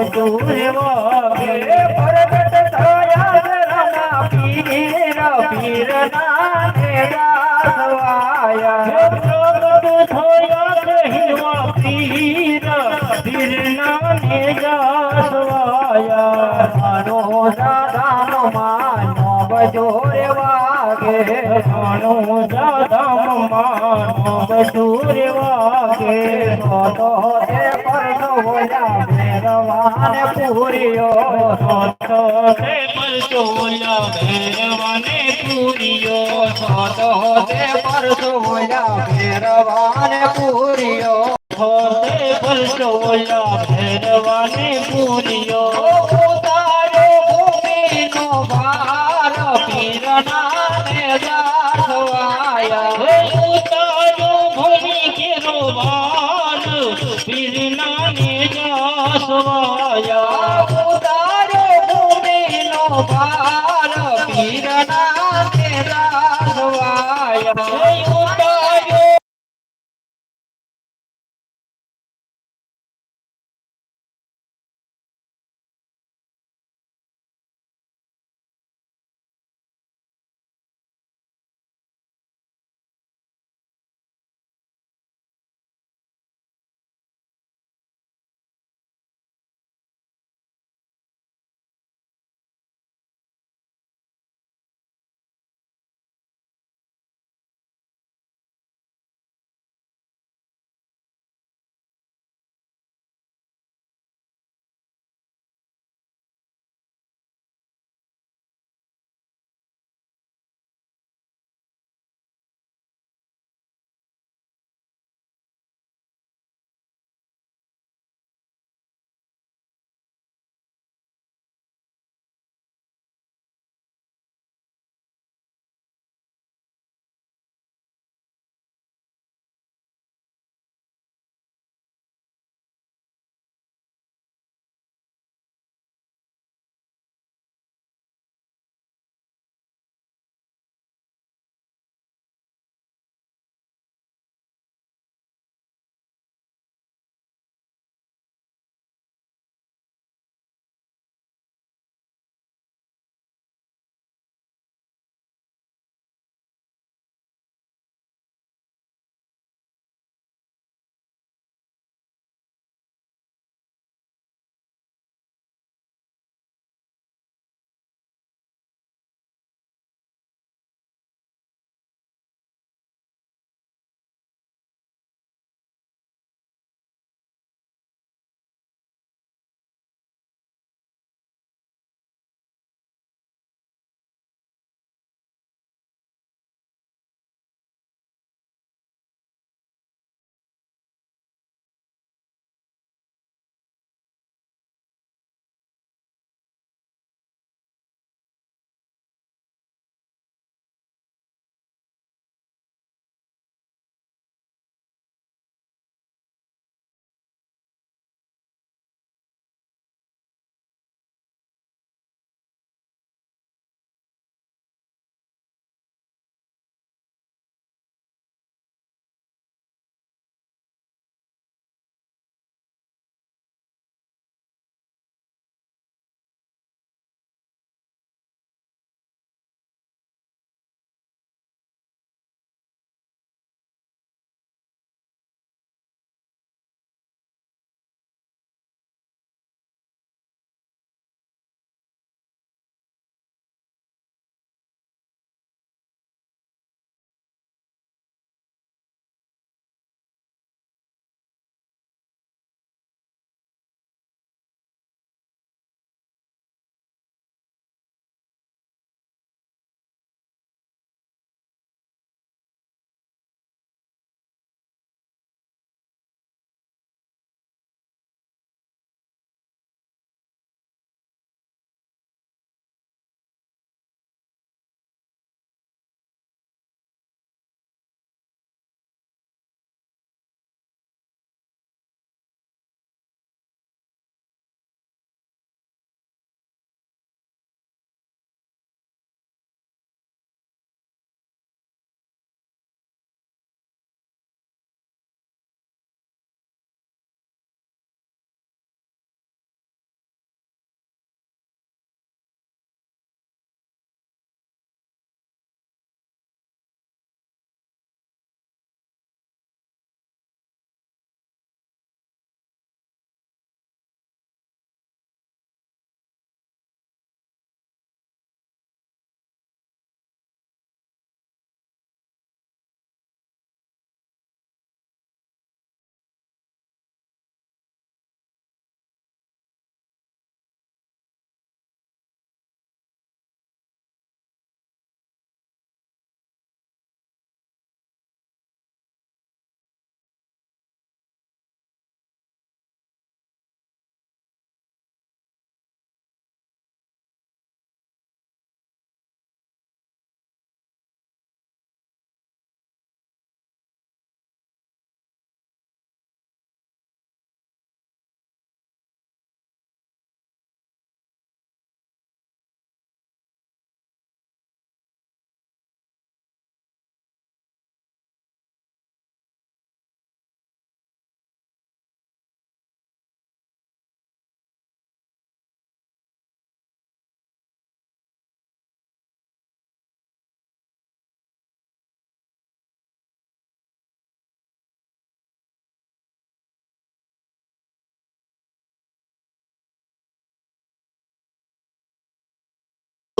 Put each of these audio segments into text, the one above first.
ભરગટ કદમમાં બસુર વાગે તો તે પરસો મેરવાને પૂરિયો તો તે પરસો મેરવાને પૂરિયો તો તે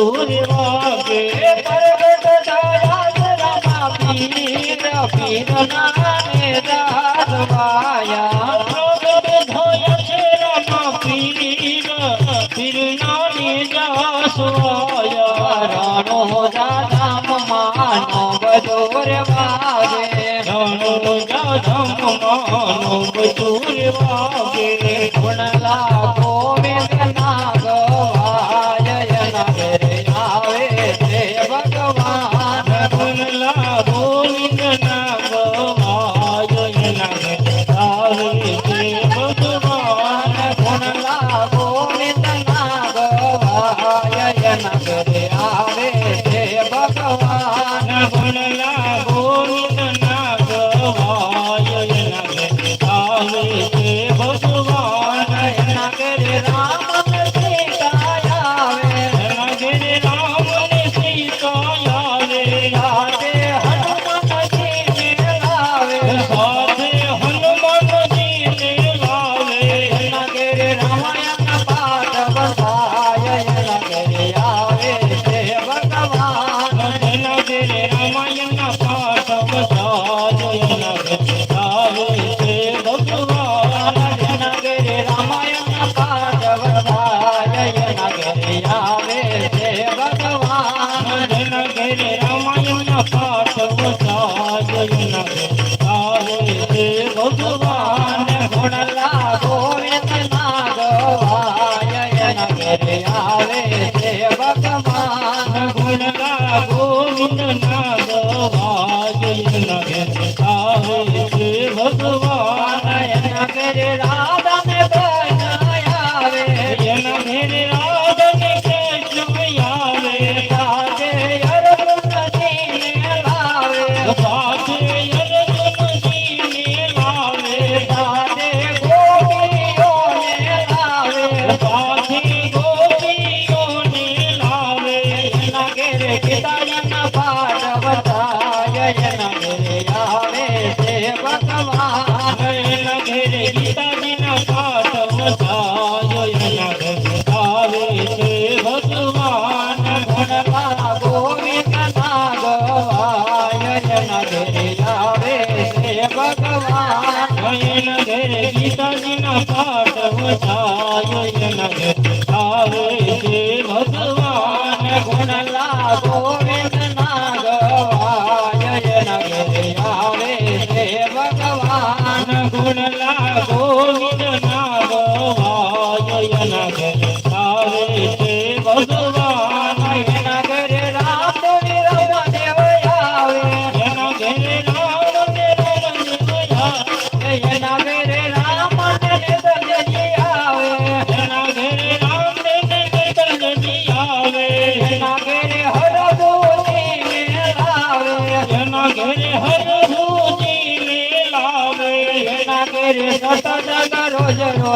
પીર પીર નામે દાસ વાયા.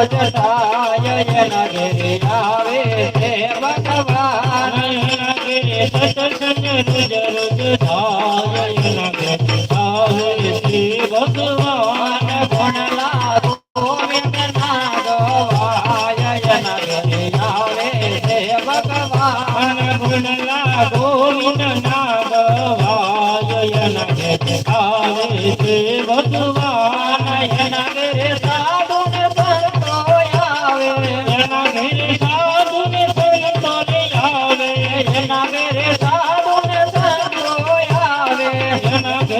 જતાય એના ઘેરે આવે છે ભગવાન રોજ રોજ થાય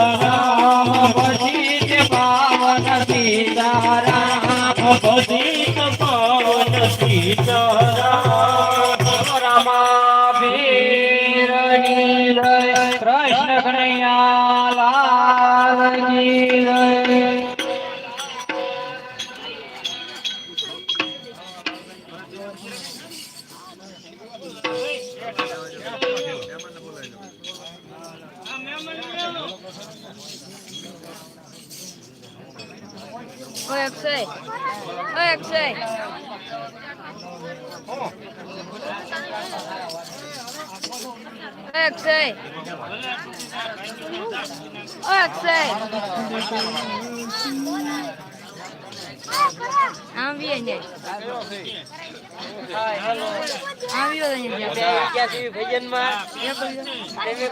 સીતારામ પછી તે પાવન સીતારામ પતિત પાવન સીતારામ આમ બી અહીંયા ક્યાં સુધી ભજનમાં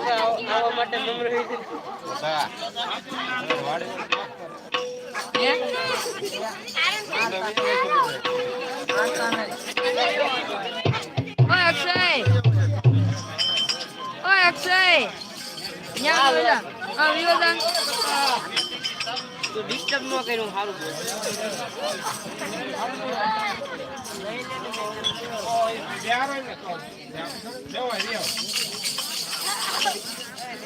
આવવા માટે નમ્ર હોય અક્ષય ન્યા બોલા આ વિરોધન તો ડિસ્ટર્બ ન કર્યું સારું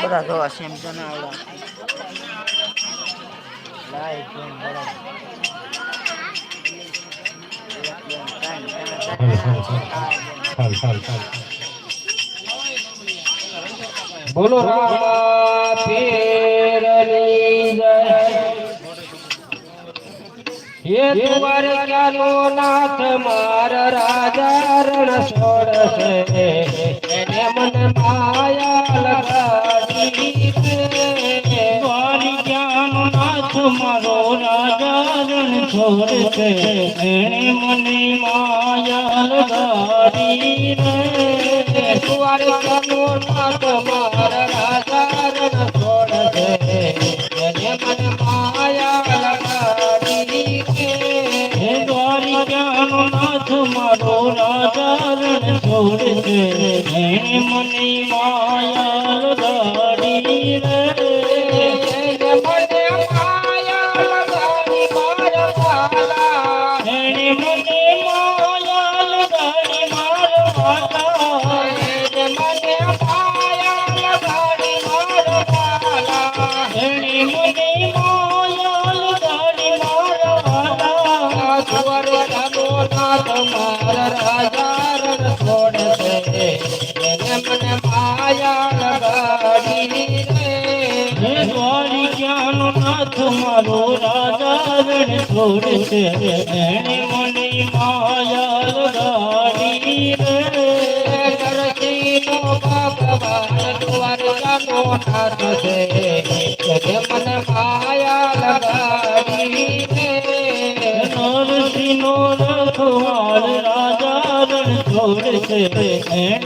બધા જોવા સેમ તો ના બોલો રામા હે તુવાર ક્યાનો નાથ, માર રાજા રણ છોડશે એને મન માયા લગાડી રે. દ્વારિકાનો નાથ, મારો રાજા રણ છોડશે એને મને માયા લગાડી રે ક્યાનો છે એણે મને માયા લગાડી રે નરસિંહનો ભગવાન દ્વારકાનો નાથ છે. એને રખવાળ રાજા રણ છે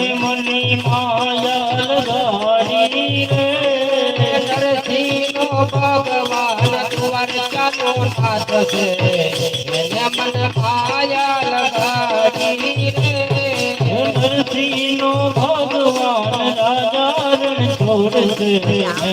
દ્વારકાનો નાથ છે એને મને માયા લગાડી ભગવાન રાજા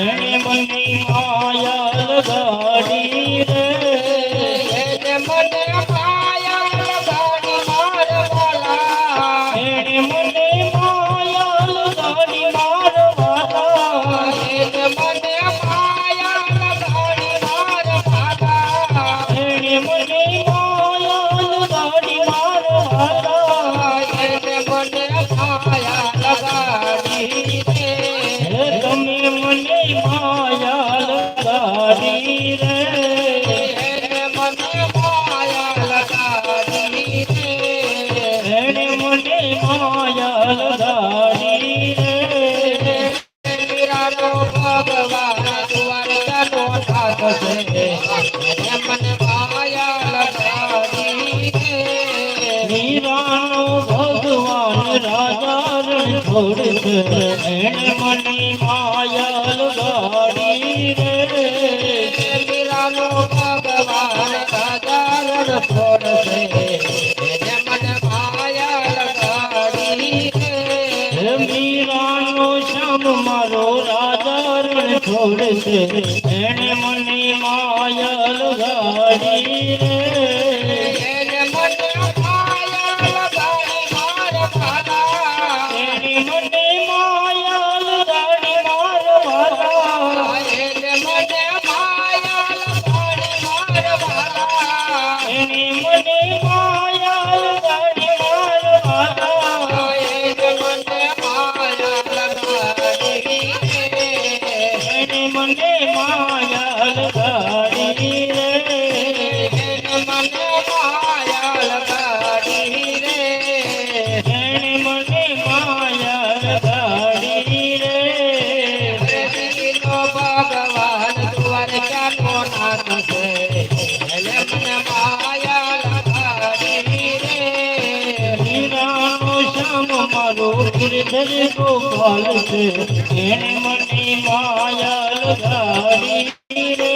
મની માયલ ગાડી રે મીરાનો ભગવાન સાધારણ છોડશે મન માયલ શ્યામ મારો રાધારણ છોડશે એને મળશે એને મને માયાલ ધારી રે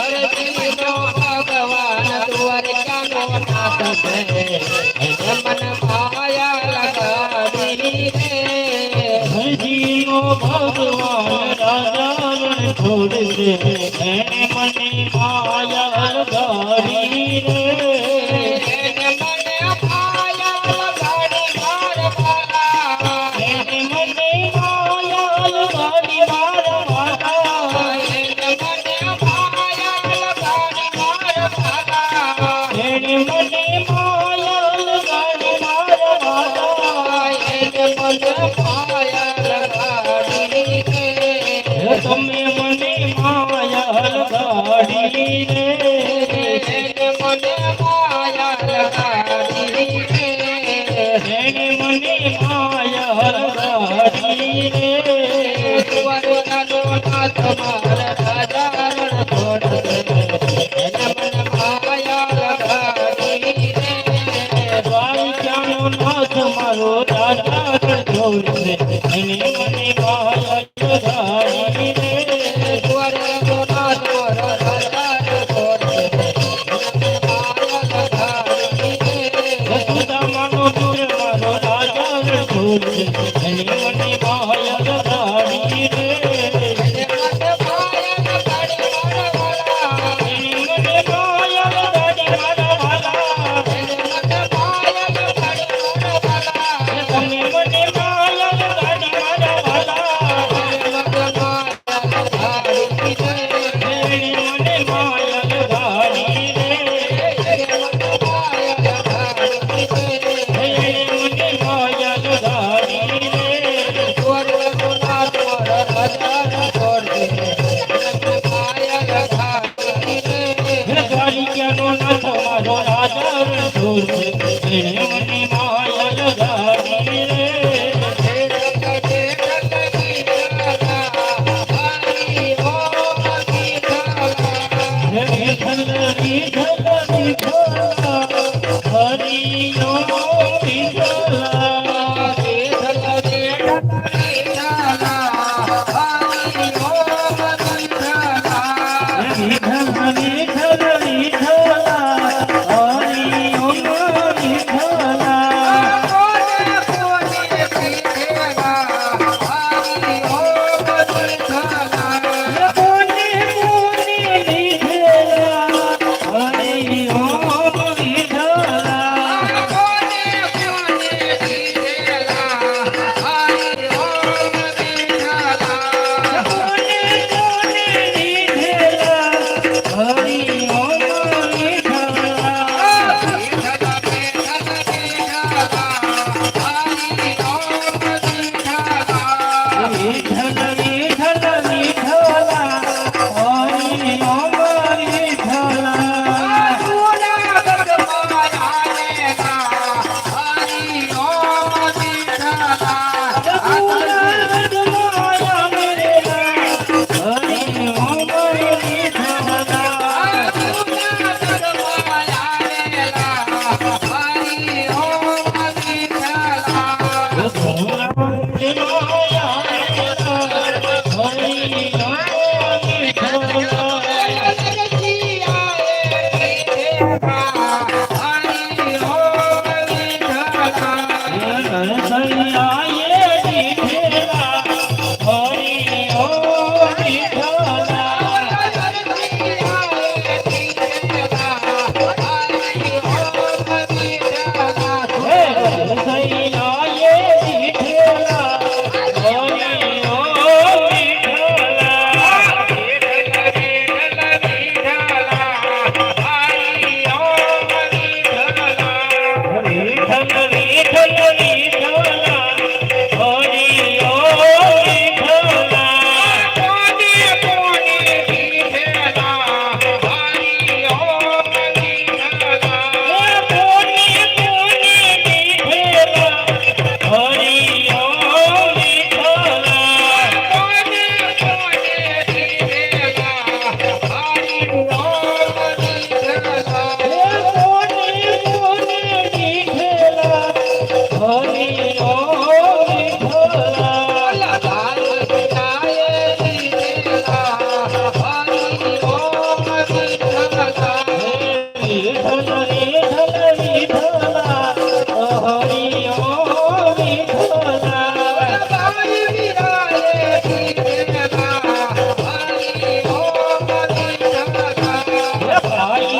હરજીનો ભગવાન દ્વારકાનો નાથ છે એને રાજા છોડશે મને માયાલ ધારી રે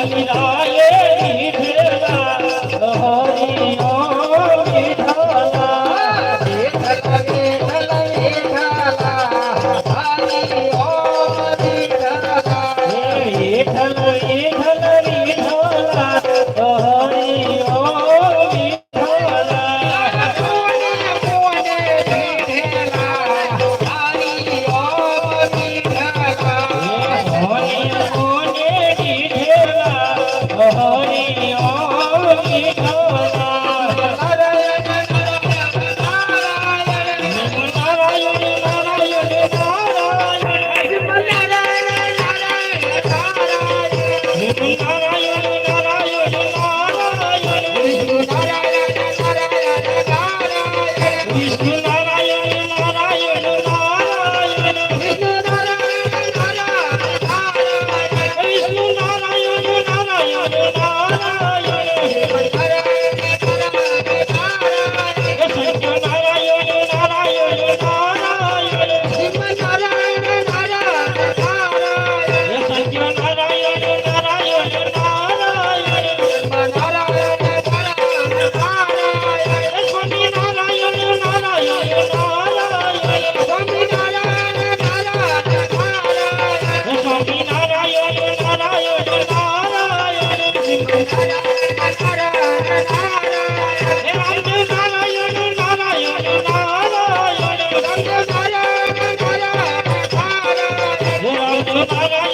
Hare Rama Oh,